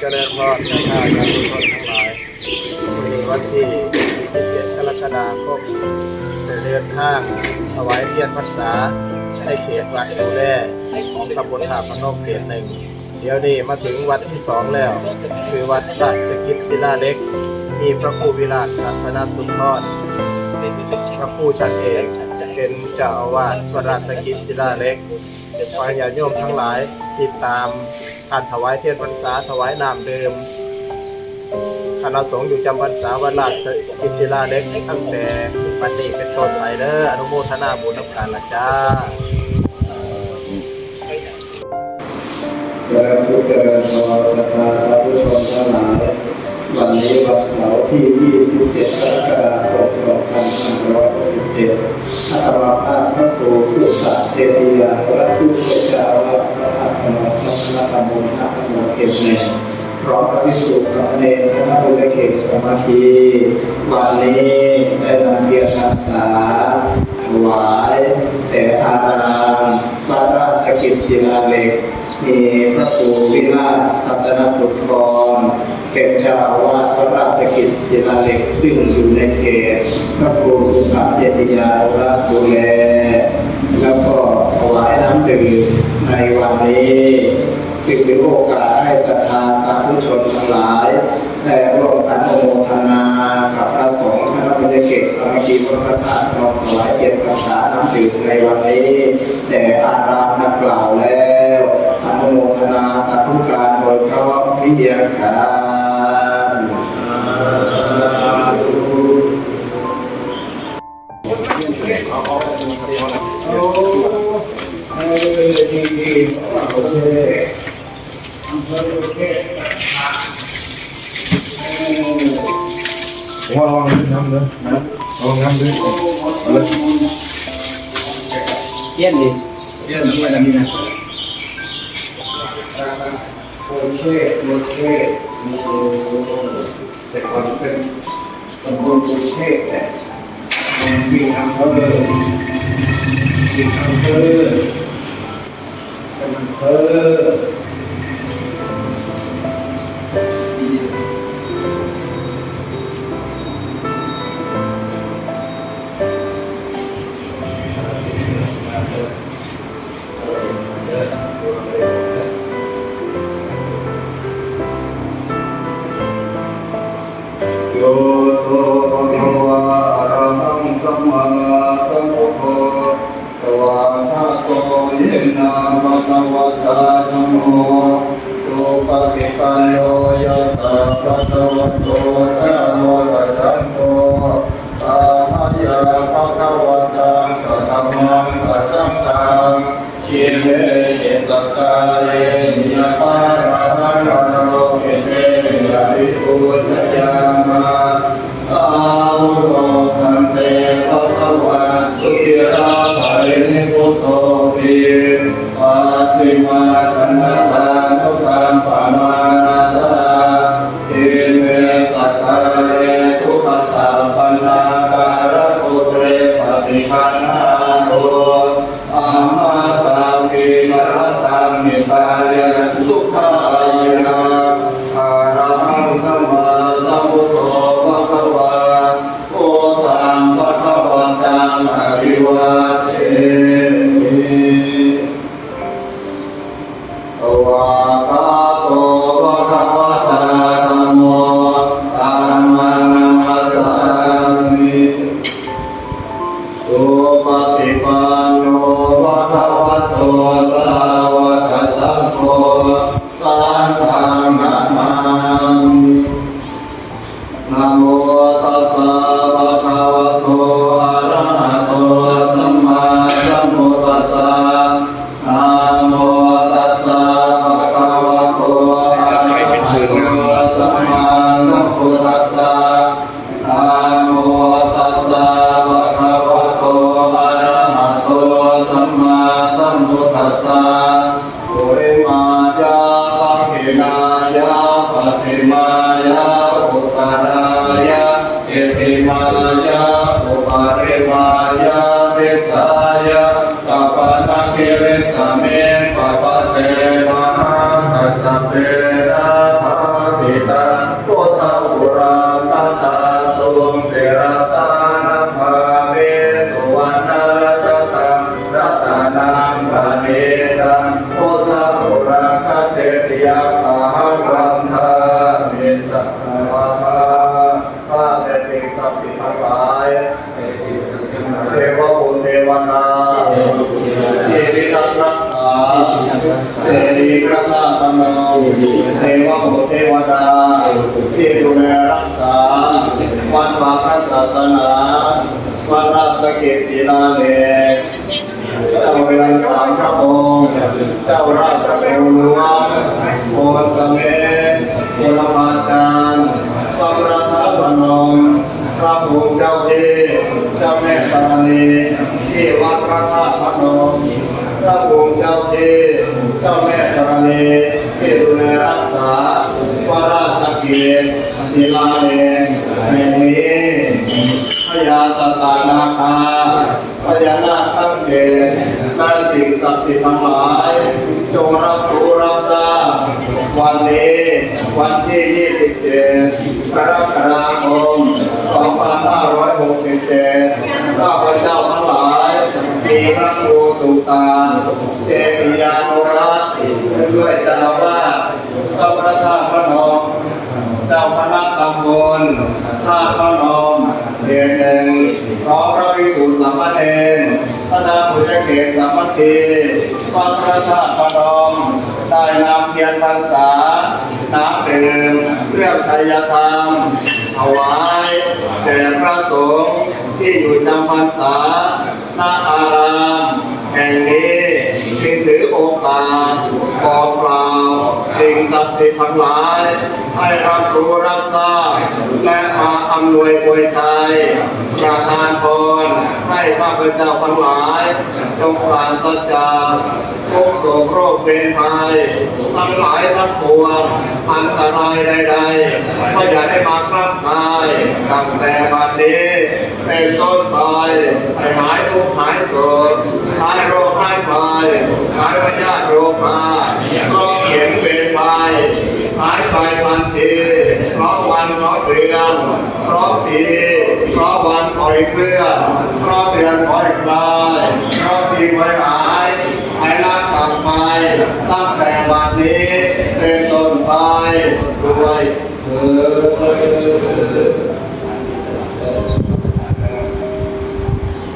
เจริญพรชาติญาติทุกคนทั้งหลายวันนี้วันที่27กรกฎาคมได้เดินทาถวายเทียนพรรษาให้เขตวัดดูแลของตำบลท่าพนมเขตหนึ่ง เดี๋ยวนี้มาถึงวัดที่สองแล้ว คือวัดราชกิจศิลาเล็ก มีพระครูวิราชศาสนาทุนทอดพระครูชันเอกเป็นเจ้าอาวาสวัดราชกิจศิลาเล็ก ขอให้ญาติโยมทั้งหลายติดตามการถวายเทียนพรรษาถวายน้ำดื่มคณะสงฆ์อยู่จำพรรษาวัดราชกิจิลาเล็กตั้งแต่ปัจจุบันเป็นต้นไปเด้ออนุโมทนาบุญน้ำกันละจ้าเจริญสุขเจริญพรศรัทธาสาธุชนทั้งหลาย วันนี้วันเสาร์ที่ 27 กรกฎาคม 2567อาตมาภาพพระครูสุตะเทติยาพระผู้ช่วยเจ้าวาสพระพัฒนาเจ้าคณะตำบลท่าพนมเขตหนึ่งพร้อมพระภิกษุสามเณรคณะบุญเขตสมัคคีวันนี้ได้นำเทียนพรรษาถวายแต่อารามวัดราชกิจศิลาเล็กมีพระครูวิราชศาสนสุนทร เป็นเจ้าวาสพระราชกิจศิลาเล็กซึ่งอยู่ในเขตพระครูสุภาพเจติยารับดูแล แล้วก็ถวายน้ำดื่มในวันนี้จึงเป็นโอกาสให้ศรัทธาสาธุชนทั้งหลายได้ร่วมกันอนุโมทนากับพระสงฆ์คณะบริเกตสามัคคีวัดพระธาตุนองถวายเกียรติพรรษาน้ำดื่มในวันนี้แด่อารามดังกล่าวแล้วอนุโมทนาสาธุการโดยพร้อมพิเดียกัน สาธุโอ้เออดีดีโอเคอำเภอโอเคผ มว่าระวังน้ำเลยนะระวังน้ำเลยเอาเลยเยี่ยมเยี่ยมดีนะมีนะโอเคโอเคแต่ก่อนเป็นตำบลกรุงเทพแต่มีอำเภอมีอำเภอเป็นอำเภอ ตั สเกศิลาเลเจ้าเรือนสามพระองค์เจ้าราชโอหลวงโพนสเมธบุรพาจารย์พระระธานพนมพระภูมิเจ้าที่เจ้าแม่ธรณีที่วัดพระธาตุพนมพระภูมิเจ้าที่เจ้าแม่ธรณีที่ดูแลรักษาวาราสเกตศิลาเลนแห่งนี้ พญาสัตานาคาพญานาคทั้งเจ็ดและสิ่งศักดิ์สิทธิ์ทั้งหลาย จงรับรู้รับทราบ วันนี้วันที่ 27 กรกฎาคม 2567 ข้าพเจ้าทั้งหลาย มีพระครูสุตานเจติยานุรัตน์ด้วยเจ้าอาวาพระประธานพระนมเจ้าคณะตำบลท่าพระนมเดือนหนึ่ง ร้อมพระภิกษุสามเณรคณะบุญเขตสามัคคีวัดพระธาตุพนมได้นำเทียนพรรษา น้ำดื่มเครื่องไทยธรรมถวายแด่พระสงฆ์ที่อยู่จำพรรษาณอาราม แห่งนี้จึงถือโอกาส บอกกล่าวสิ่งศักดิ์สิทธิ์ทั้งหลาย ให้รับรู้รับทราบ และมาอำนวยอวยชัยประทานพรให้ข้าพเจ้าทั้งหลาย จงปราศจากทุกโศกโรคเวรภัยทั้งหลายทั้งปวงอันตรายใดๆก็อย่าได้มากล้ำกายตั้งแต่บัดนี้เป็นต้นไปให้หายทุกข์หายโศกหายโรคหายภัยหายพยาธิโรคาโรคเข็มเวรภัยหายไปทันที เพราะวันเพราะเดือน เพราะปี เพราะวันปล่อยเคลื่อน เพราะเดือนปล่อยคลาย เพราะปีปล่อยหายให้รักกลับไป ตั้งแต่บัดนี้ เป็นต้นไปด้วยเถิด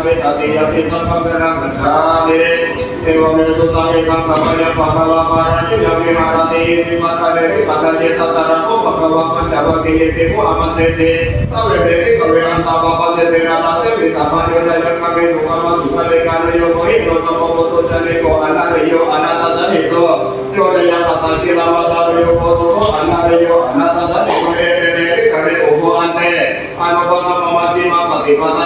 ภะคะวะโตอะระหะโตสัมมาสัมพุทธัสสะนะโมตัสสะภะคะวะโตอะระหะโ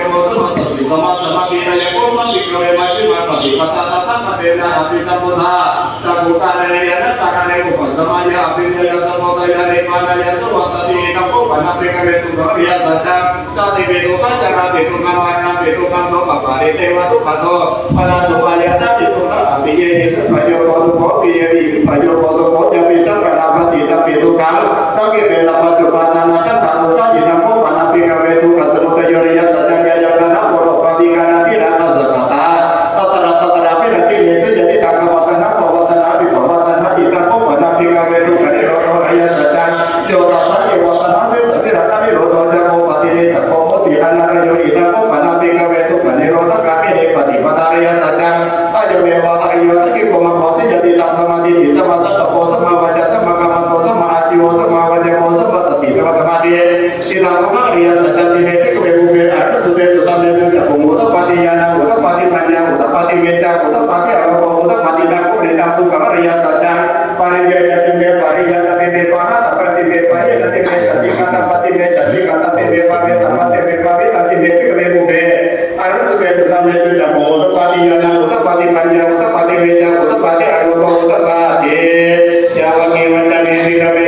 ตสัมมาสัมพุทธัสสะพุทธังมีธัมมังสรณังกัจฉามิสัง ฆังสรณังกัจฉามิตุติยัมปิพุทธังสรณังกัจฉามิตุติยัมปิธัมมังสรณังกั tuh itu tamnya itu tuh pati pati panjang pati pati apa apa pati saja tapi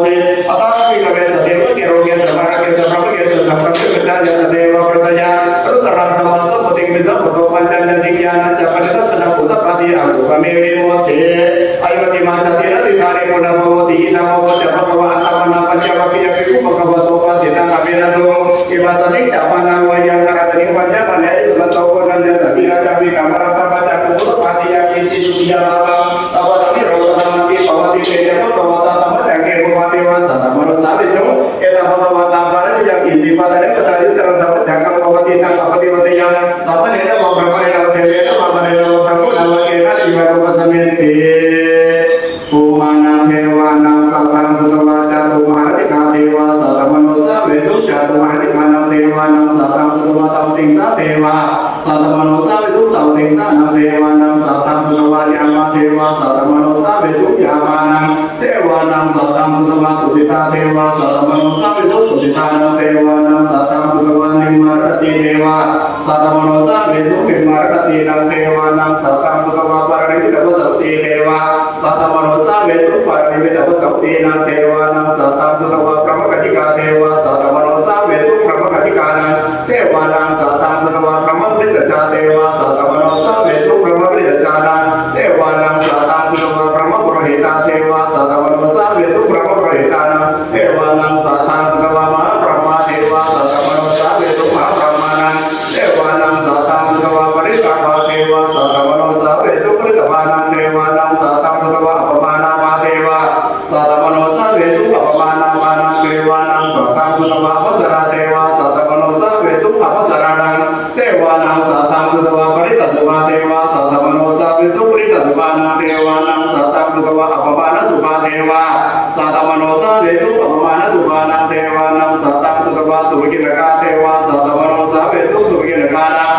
भवति अल्पमेव भवति अल्पति माचति न दिधाने पुनः भवति। न भवति अपभवात् अपन्न पञ्चमपि अपि उपभवतो पञ्चिता अपि न तु एव सति अपन्न वयं करसनि पञ्च पञ्च सन्तौ पञ्च सति रचपि कमरत पञ्च कुतु पातिया केसि सुधिया भावा सवदपि रोदनमपि भवति। तेजको भवता तम चङ्गे भवति वा सतमरो सादिसौ यतः भवता परजयं केसि पदने पदने करन्तव चङ्गं भवति। न भवति वदयां सवनेन मम प्रकरणं เกนะอิวะวะสะเมติภูมานังเทวานังสัตตังสุตวาจาตุมหาริกาเทวาสัตตมโนสาวิสุจาตุมหาริกานังเทวานังสัตตังสุตวาตาติงสาเทวาสัตตมโนสาวิสุตาติงสานังเทวานังสัตตังสุตวายามาเทวาสัตตมโนสาวิสุยามานังเทวานังสัตตังสุตวาตุสิตาเทวาสัตตมโนสาวิสุตุสิตานังเทวานังสัตตังสุตวา ติเทวะสัตตมโนสาวิสุนิมารตินังเทวานังสัตตังสุขวาปารณิมิตวสัตติเทวะสัตตมโนสาวิสุปารณิมิตวสัตตินังเทวานังสัตตังสุขวาพระมกติกาเทวะสัตตมโนสาวิสุพระมกติกานังเทวานังสัตตังสุขวาพระมฤตจาเทวะสั สัตตมโนสาวิสุปมานามานังเทวานังสัตตังสุตวาปัสสราเทวาสัตตมโนสาวิสุปปัสสรานังเทวานังสัตตังสุตวาปริตสุมาเทวาสัตตมโนสาวิสุปริตสุมานังเทวานังสัตตังสุตวาอัปปมาณสุมาเทวาสัตตมโนสาวิสุปปมาณสุมานังเทวานังสัตตังสุตวาสุวิกินกาเทวาสัตตมโนสาวิสุสุวิกินกานัง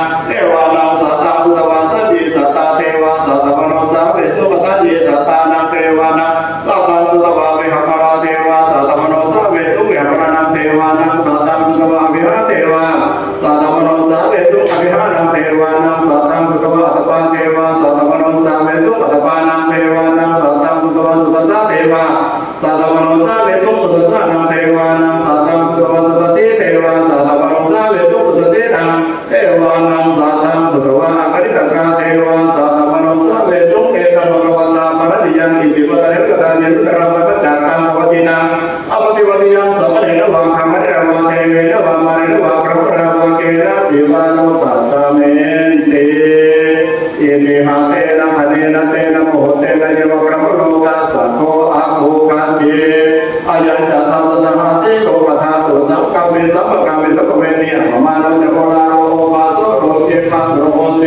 ยัญจทัสสะหาเสโลปทาตุสัพกะเมสัพพกะเมสัพพเมนิยะมานันจะโกลาโรวาโสโรเกปัตโรโเส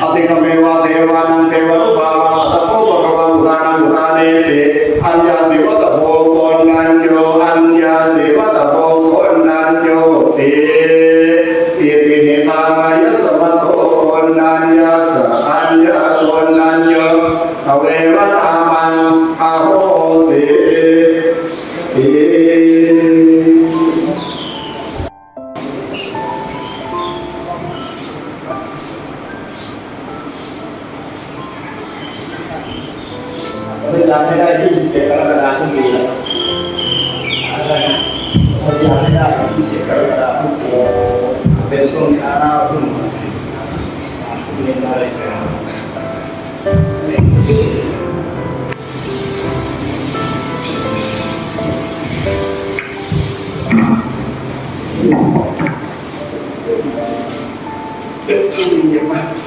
อติกเมวะเทวานังเทวรูปาวะตะโพปะกวามุรานังราเนสิอัญญาสิวัตโพโกนัญโยอัญญาสิวัตโพโกนัญโยเตอิติหิตังอายสมะโตโกนัญญาสะอัญญาโกนัญโยอเววตามังอาโหสิ เวลาให้ได้ 27 กรกฎาคมปีแล้วอะไรนะพยายามให้ได้ 27 กรกฎาคมปีเป็นช่วงเช้าทุ่มเรียนอะไรกันเด็กผู้หญิงเยอะมาก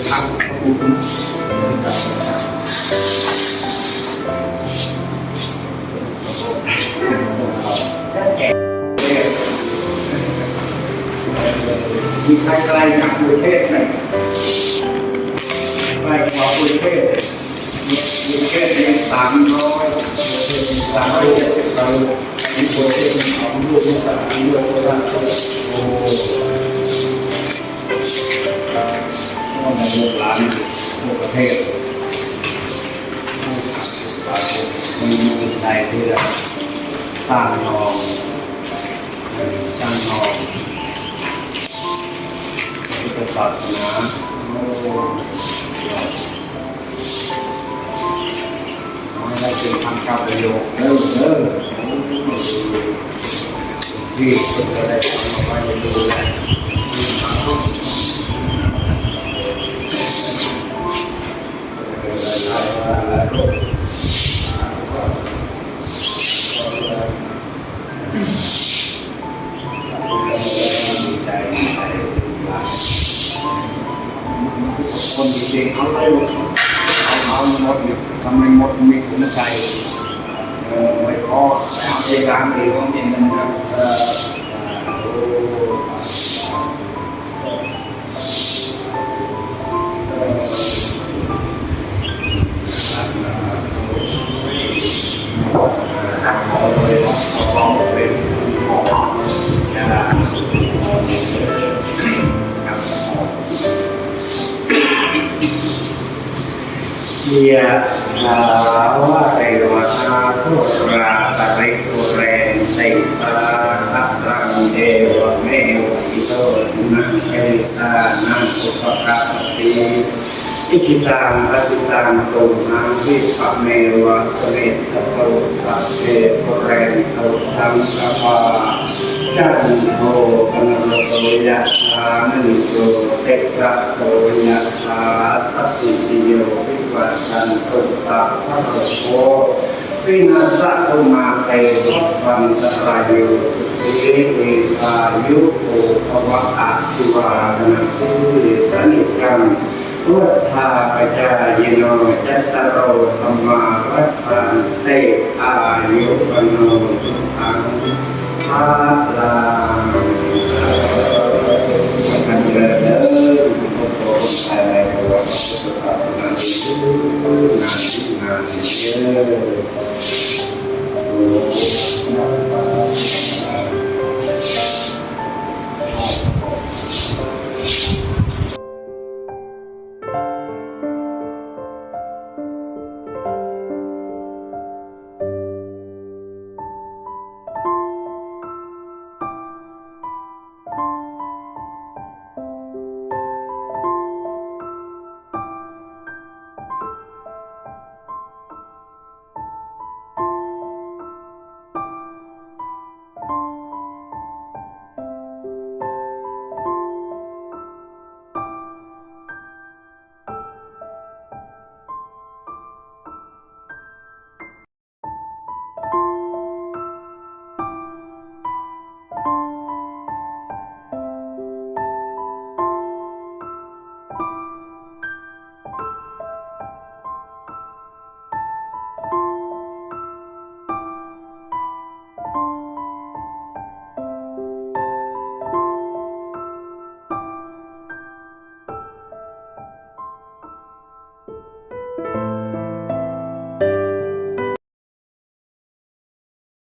มือเลยครับมีใครไกลจากกรุงเทพไหมไกลกว่ากรุงเทพมีกรุงเทพเพียงสามร้อยสามร้อยเจ็ดสิบกิโลมีกรุงเทพมีสองลูกมีสามลูกโคราชโอ้ ต้องมาลูกหลานทั่วประเทศมีมีใจเพื่อสร้างนองสร้างนองพุทธศาสนาโอ้ไม่ได้เป็นทางการประโยชน์เด้อเด้อที่คนจะได้ทำไว้ดูแล เมียลาวะเรวนาทุราตะริตุเรนติปาทัตรังเทวะเมวิโตนะเอสานังอุปกาปติอิจิตังปฏิตังตุมังวิปเมวะสเมตตะโตสัพเพปุเรนตุสังกปาจันโทปนรโตยะธานิโยเตระโสยะธาสัพพิติโย สันตุสัพพะโตวินาศตุมาเตวังสรายโยสุขีเอตายุโกภวะอาชิวานะภูริสนิจังพุทธาปจายโนจัตตารธรรมาวัฏฐานเตอายุปโนสุขังภาลังกันเกิดเดิมพุทโธภายในพระพุทธศาสนาดีง Thank you.